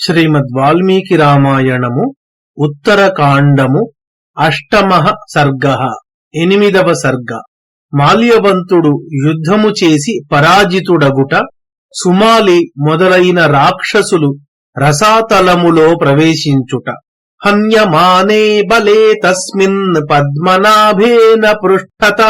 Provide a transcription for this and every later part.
శ్రీమద్ వాల్మీకి రామాయణము ఉత్తరకాండము అష్టమ సర్గ ఎనిమిదవ సర్గ. మాల్యవంతుడు యుద్ధము చేసి పరాజితుడగుట సుమాలి మొదలైన రాక్షసులు రసాతలములో ప్రవేశించుట. హన్యమానే బలే తస్మిన్ పద్మనాభేన పృష్ఠత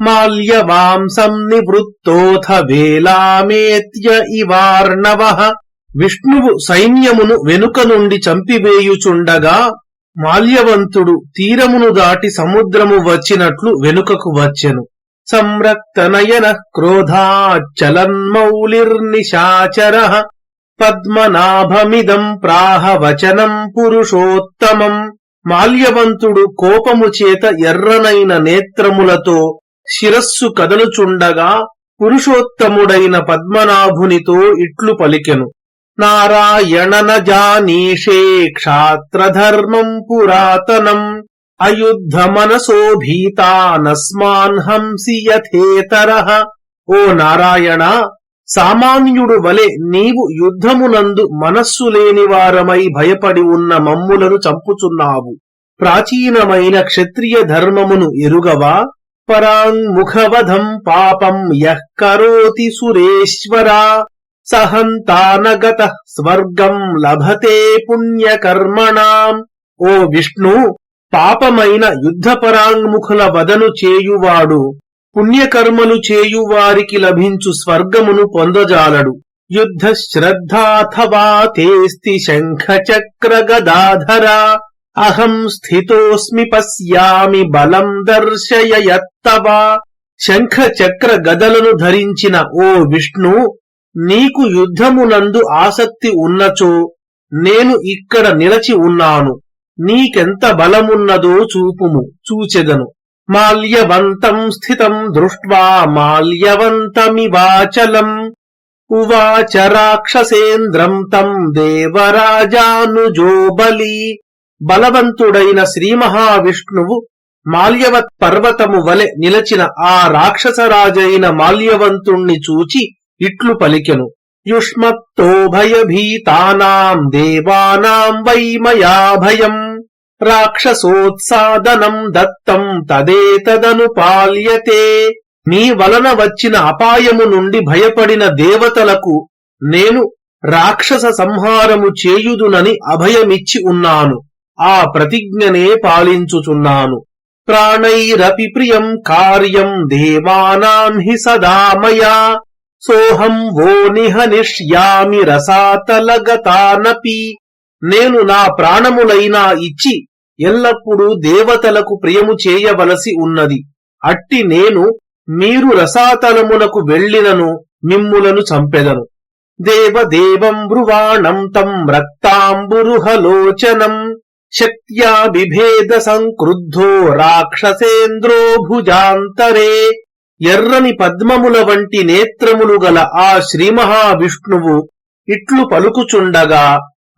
మాల్యవాంసం నివృత్తోథ వేలామేత్య ఇవార్ణవ. విష్ణువు సైన్యమును వెనుక నుండి చంపివేయుచుండగా మాల్యవంతుడు తీరమును దాటి సముద్రము వచ్చినట్లు వెనుకకు వచ్చెను. సంరక్తనయన క్రోధాచలన్మౌలిర్నిశాచర పద్మనాభమిదం ప్రాహ వచనం పురుషోత్తమం. మాల్యవంతుడు కోపము చేత ఎర్రనైన నేత్రములతో శిరస్సు కదలుచుండగా పురుషోత్తముడైన పద్మనాభునితో ఇట్లు పలికెను. నారాయణన జానీషే క్షాత్రధర్మం పురాతనం అయుద్ధ మనసో హంసి యథేతర ఓ నారాయణ సామాన్యుడు వలె నీవు యుద్ధమునందు మనస్సు లేని వారమై భయపడి ఉన్న మమ్ములను చంపుచున్నావు ప్రాచీనమైన క్షత్రియ ధర్మమును ఎరుగవా పరాంముఖవధం పాపం యః కరోతి సురేశ్వరా సహంతానగత స్వర్గం లభతే పుణ్యకర్మణాం. ఓ విష్ణు పాపమైన యుద్ధపరాంగ్ముఖుల వదను చేయువాడు పుణ్యకర్మలు చేయువారికి లభించు స్వర్గమును పొందజాలడు. యుద్ధ శ్రద్ధాథవా తేస్తి శంఖచక్ర గదాధరా అహం స్థితోస్మి పశ్యామి బలం దర్శయ యత్తవా శంఖ చక్ర గదలను ధరించిన ఓ విష్ణు నీకు యుద్ధమునందు ఆసక్తి ఉన్నచో నేను ఇక్కడ నిలచి ఉన్నాను. నీకెంత బలమున్నదో చూపుము చూచెదను. మాల్యవంతం స్థితం దృష్ట్వా మాల్యవంతమివాచలం ఉవాచ రాక్షసేంద్రం తం దేవరాజానుజో బలి బలవంతుడైన శ్రీ మహావిష్ణువు మాల్యవత్ పర్వతము వలె నిలచిన ఆ రాక్షసరాజైన మాల్యవంతుణ్ణి చూచి ఇట్లు పలికెను. యుష్మత్తో భయభీతానాం దేవానాం వైమయాభయం భయం రాక్షసోత్సాదనం దత్తం తదేతదను పాల్యతే మీ వలన వచ్చిన అపాయము నుండి భయపడిన దేవతలకు నేను రాక్షస సంహారము చేయుదునని అభయమిచ్చి ఉన్నాను. ఆ ప్రతిజ్ఞనే పాలించుచున్నాను. ప్రాణైరపి ప్రియం కార్యం దేవానాం హి సదామయా సోహం వో నిహనిష్యామి రసాతలగతానపి. నేను నా ప్రాణములైనా ఇచ్చి ఎల్లప్పుడూ దేవతలకు ప్రియము చేయవలసి ఉన్నది. అట్టి నేను మీరు రసాతలమునకు వెళ్ళినను మిమ్ములను చంపెదను. దేవదేవం బ్రువాణం తం రక్తాంబురుహలోచనం. శక్త్యా బిభేద సంక్రుద్ధో రాక్షసేంద్రో భుజాంతరే. ఎర్రని పద్మముల వంటి నేత్రములు గల ఆ శ్రీమహావిష్ణువు ఇట్లు పలుకుచుండగా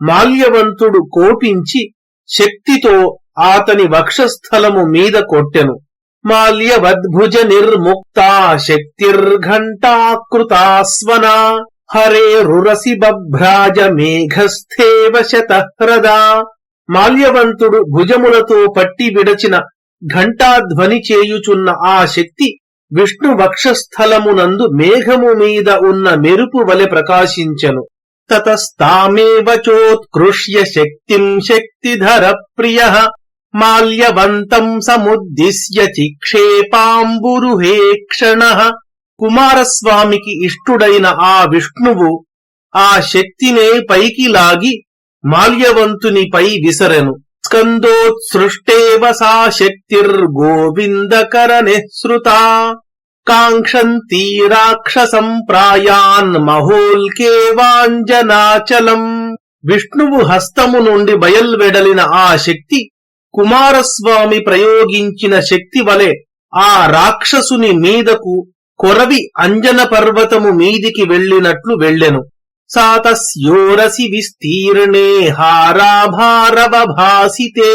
మాల్యవంతుడు కోపించి శక్తితో ఆతని వక్షస్థలము మీద కొట్టెను. మాల్యవద్భుజ నిర్ముక్తా శక్తిర్ఘంటాకృతాస్వనా. హరే రురసి బభ్రాజ మేఘస్థేవ శతహ్రదా మాల్యవంతుడు భుజములతో పట్టి విడచిన ఘంటాధ్వని చేయుచున్న ఆ శక్తి విష్ణు వక్షస్థలమునందు మేఘము మీద ఉన్న మెరుపు వలె ప్రకాశించెను. తతస్తామేవ చోత్కృష్య శక్తిం శక్తిధర ప్రియ మాల్యవంతం సముద్దిశ్య చిక్షేపాంబురుహేక్షణ కుమారస్వామికి ఇష్టుడైన ఆ విష్ణువు ఆ శక్తినే పైకి లాగి మాల్యవంతునిపై విసరెను. స్కందోత్సృష్టేవ సా శక్తిర్గోవిందకరనిఃసృతా కాంక్షంతీ రాక్షసం ప్రాయాన్ మహోల్కేవాంజనాచలం విష్ణువు హస్తము నుండి బయల్వెడలిన ఆ శక్తి కుమారస్వామి ప్రయోగించిన శక్తి వలె ఆ రాక్షసుని మీదకు కొరవి అంజన పర్వతము మీదికి వెళ్ళినట్లు వెళ్ళెను. సాతస్యోరసి విస్తీర్ణే హారాభారవభాసితే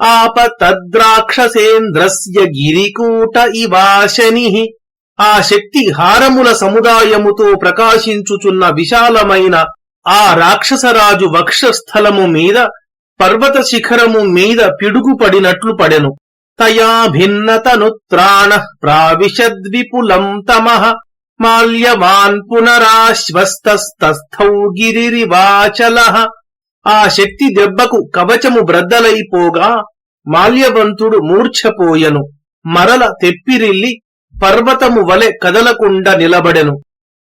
ఆపతద్రాక్షసేంద్రస్య గిరికూట ఇవాశని ఆ శక్తి హారముల సముదాయముతో ప్రకాశించుచున్న విశాలమైన ఆ రాక్షసరాజు వక్షస్థలము మీద పర్వత శిఖరము మీద పిడుగుపడినట్లు పడెను। తయా భిన్నతనుత్రాణ ప్రావిశద్విపులం తమః। మాల్యవాన్ పునరాశ్వస్తస్థౌ గిరిరివాచల ఆ శక్తి దెబ్బకు కవచము బ్రద్దలైపోగా మాల్యవంతుడు మూర్ఛపోయెను. మరల తెప్పిరిల్లి పర్వతము వలె కదలకుండా నిలబడెను.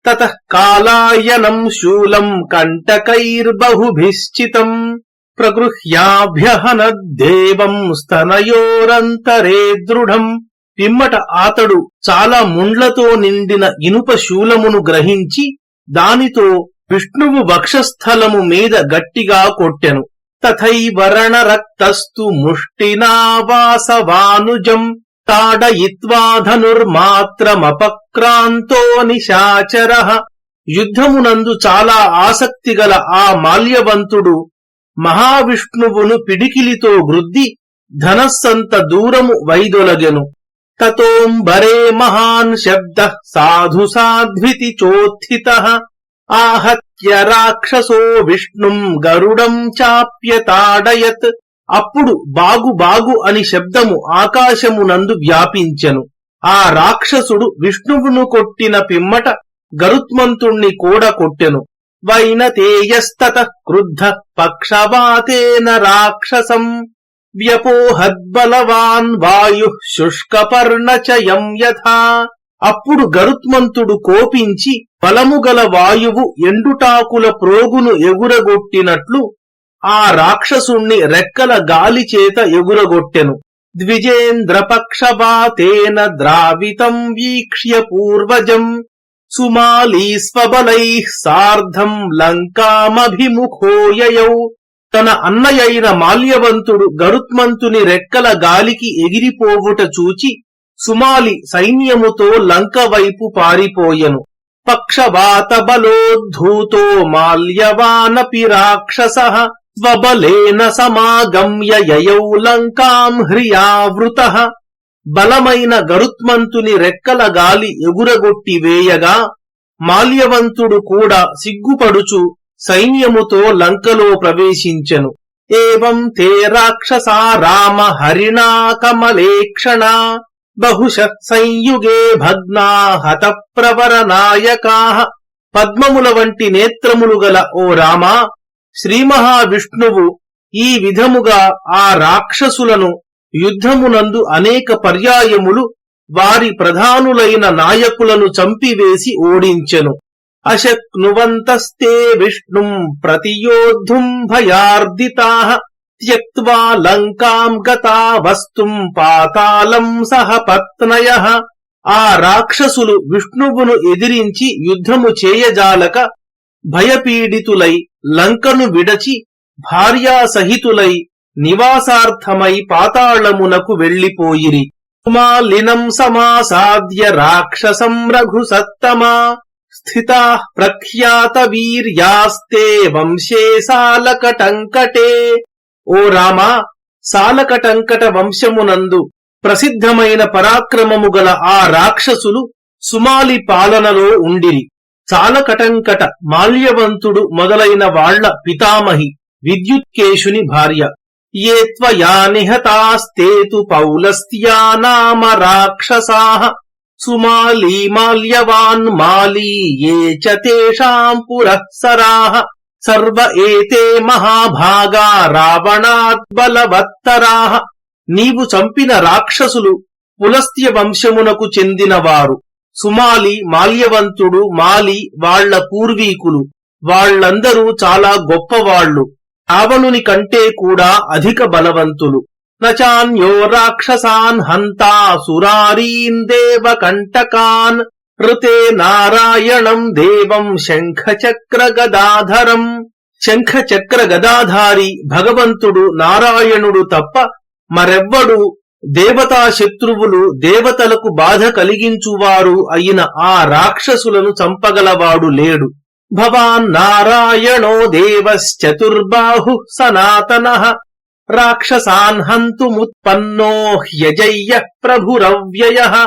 తత కాలాయనం శూలం కంటకైర్బహుభిశ్చితం ప్రగృహ్యాభ్యహనద్దేవం స్తనయోరంతరే దృఢం. పిమ్మట ఆతడు చాలా ముండ్లతో నిండిన ఇనుప శూలమును గ్రహించి దానితో విష్ణువు వక్షస్థలము మీద గట్టిగా కొట్టెను. తథైవరణ రక్తస్తు ముష్టినావాసవానుజం తాడయిత్వాధనుర్మాత్రమపక్రాంతో నిశాచర యుద్ధమునందు చాలా ఆసక్తిగల ఆ మాల్యవంతుడు మహావిష్ణువును పిడికిలితో వృద్ధి ధనస్సంత దూరము వైదొలగెను. తతోంబరే మహాన్ శబ్ద సాధు సాధ్వితి చోత్థిత। ఆహత్య రాక్షసో విష్ణుం గరుడం చాప్యతాడయత్। అప్పుడు బాగు బాగు అని శబ్దము ఆకాశమునందు వ్యాపించెను। ఆ రాక్షసుడు విష్ణువును కొట్టిన పిమ్మట గరుత్మంతుణ్ణి కూడా కొట్టెను। వైనతేయస్తత క్రుద్ధ పక్షవాతేన రాక్షసం। వ్యపోహద్బలవాన్ వాయు శుష్కపర్ణచయం యథా. అప్పుడు గరుత్మంతుడు కోపించి బలముగల వాయువు ఎండుటాకుల ప్రోగును ఎగురగొట్టినట్లు ఆ రాక్షసుణ్ణి రెక్కల గాలి చేత ఎగురగొట్టెను. ద్విజేంద్రపక్షపాతేన ద్రావితం వీక్ష్య పూర్వజం. సుమాలీ స్వబలై సార్ధం లంకామభిముఖోయయౌ. తన అన్నయైన మాల్యవంతుడు గరుత్మంతుని రెక్కల గాలికి ఎగిరిపోవుట చూచి సుమాలి సైన్యముతో లంక వైపు పారిపోయెను. పక్షవాత బలోద్ధూతో మాల్యవానపి రాక్షస స్వబలేన సమాగమ్య యయౌ లంకాం హ్రియావృత. బలమైన గరుత్మంతుని రెక్కల గాలి ఎగురగొట్టి వేయగా మాల్యవంతుడు కూడా సిగ్గుపడుచు సైన్యముతో లంకలో ప్రవేశించెను. ఏవం తే రాక్షసా రామ హరిణా కమలేక్షణ. బహుశ సంయుగే భగ్నా హత ప్రవర నాయకా. పద్మముల వంటి నేత్రములు గల ఓ రామా శ్రీ మహావిష్ణువు ఈ విధముగా ఆ రాక్షసులను యుద్ధమునందు అనేక పర్యాయములు వారి ప్రధానులైన నాయకులను చంపివేసి ఓడించెను. అశక్నువంతస్తే విష్ణుం ప్రతియోద్ధుం భయార్దితా త్యక్వా లంకాం గతా వస్తుం పాతాళం సహ పత్నయ ఆ రాక్షసులు విష్ణువును ఎదిరించి యుద్ధము చేయజాలక భయపీడితులై లంకను విడచి భార్యాసహితులై నివాసార్థమై పాతాళమునకు వెళ్ళిపోయిరి కుమాలినం సమాసాద్య రాక్షసం రఘు సత్తమా స్థితా ప్రఖ్యాత వీర్యాస్తే వంశే సాలకటంకటే ఓ రామా సాలకటంకట వంశమునందు ప్రసిద్ధమైన పరాక్రమము గల ఆ రాక్షసులు సుమాలి పాలనలో ఉండిరి. సాలకటంకట మాల్యవంతుడు మొదలైన వాళ్ళ పితామహి విద్యుత్కేశుని భార్య. ఏ త్వయా నిహతాస్తేతు పౌలస్త్యా నామ రాక్షసాహ సుమాలీ మాల్యవాన్ మాలీయే ఏ చ తేషాం పురఃసరాః సర్వ ఏతే మహాభాగా రావణాద్బలవత్తరాః నీవు చంపిన రాక్షసులు పులస్త్య వంశమునకు చెందినవారు. సుమాలి మాల్యవంతుడు మాలి వాళ్ళ పూర్వీకులు. వాళ్ళందరూ చాలా గొప్పవాళ్ళు రావణుని కంటే కూడా అధిక బలవంతులు. నచాన్యో రాక్షసాన్ హంతా సురారీన్ దేవ కంటకాన్ ఋతే నారాయణం దేవం శంఖచక్ర గదాధరం శంఖచక్ర గదాధారి భగవంతుడు నారాయణుడు తప్ప మరెవ్వడు దేవతా శత్రువులు దేవతలకు బాధ కలిగించువారు అయిన ఆ రాక్షసులను చంపగలవాడు లేడు. భవాన్ నారాయణో దేవశ్చతుర్బాహు సనాతన రాక్షసాన్ హంతుముత్పన్నో హ్యజయ్య ప్రభురవ్యయ.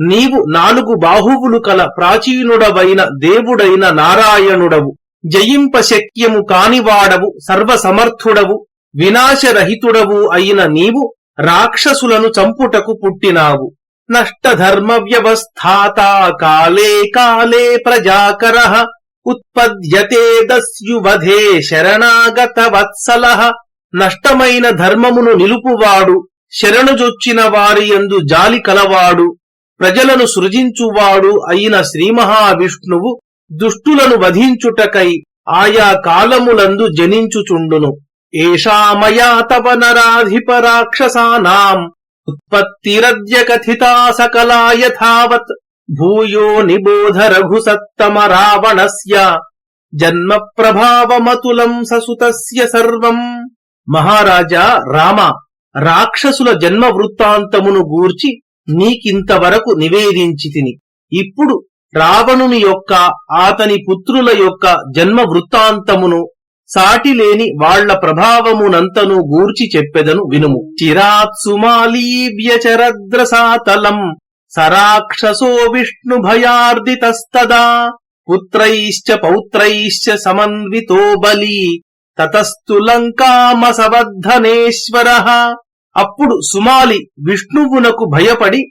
నీవు నాలుగు బాహువులు కల ప్రాచీనుడవైన దేవుడైన నారాయణుడవు. జయింపశక్యము కానివాడవు సర్వసమర్థుడవు వినాశరహితుడవు అయిన నీవు రాక్షసులను చంపుటకు పుట్టినావు. నష్టధర్మ వ్యవస్థాత కాలే కాలే ప్రజాకర. ఉత్పద్యతే దస్యువధే శరణాగత వత్సల నష్టమైన ధర్మమును నిలుపువాడు శరణుజొచ్చిన వారి యందు జాలి కలవాడు ప్రజలను సృజించువాడు అయిన శ్రీమహావిష్ణువు దుష్టులను వధించుటకై ఆయా కాలములందు జనించుచుండును. ఏషామయా తవ నరాధిప రాక్షసానాం ఉత్పత్తిరద్య కథితా సకలా యథావత్ భూయో నిబోధ రఘు సత్తమ రావణస్య జన్మ ప్రభావమతులం ససుతస్య సర్వం. మహారాజా రామ రాక్షసుల జన్మ వృత్తాంతమును గూర్చి నీకింతవరకు నివేదించి తిని. ఇప్పుడు రావణుని యొక్క అతని పుత్రుల యొక్క జన్మ వృత్తాంతమును సాటిలేని వాళ్ళ ప్రభావమునంతను గూర్చి చెప్పెదను వినుము. చిరాత్సుమాలీవ్యచరద్రసాతలం సరాక్షసో విష్ణు భయార్దితస్తదా పుత్రైశ్చ పౌత్రైశ్చ సమన్వితో బలి. తతస్తు లంకామసవర్ధనేశ్వర అప్పుడు సుమాలి విష్ణువునకు భయపడి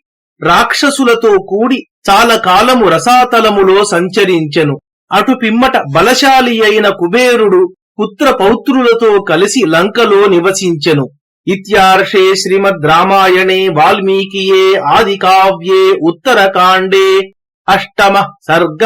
రాక్షసులతో కూడి చాలా కాలము రసాతలములో సంచరించెను. అటు పిమ్మట బలశాలి అయిన కుబేరుడు పుత్ర పౌత్రులతో కలిసి లంకలో నివసించెను. ఇత్యార్షే శ్రీమద్ రామాయణే వాల్మీకియే ఆది కావ్యే ఉత్తరకాండే. అష్టమ సర్గ.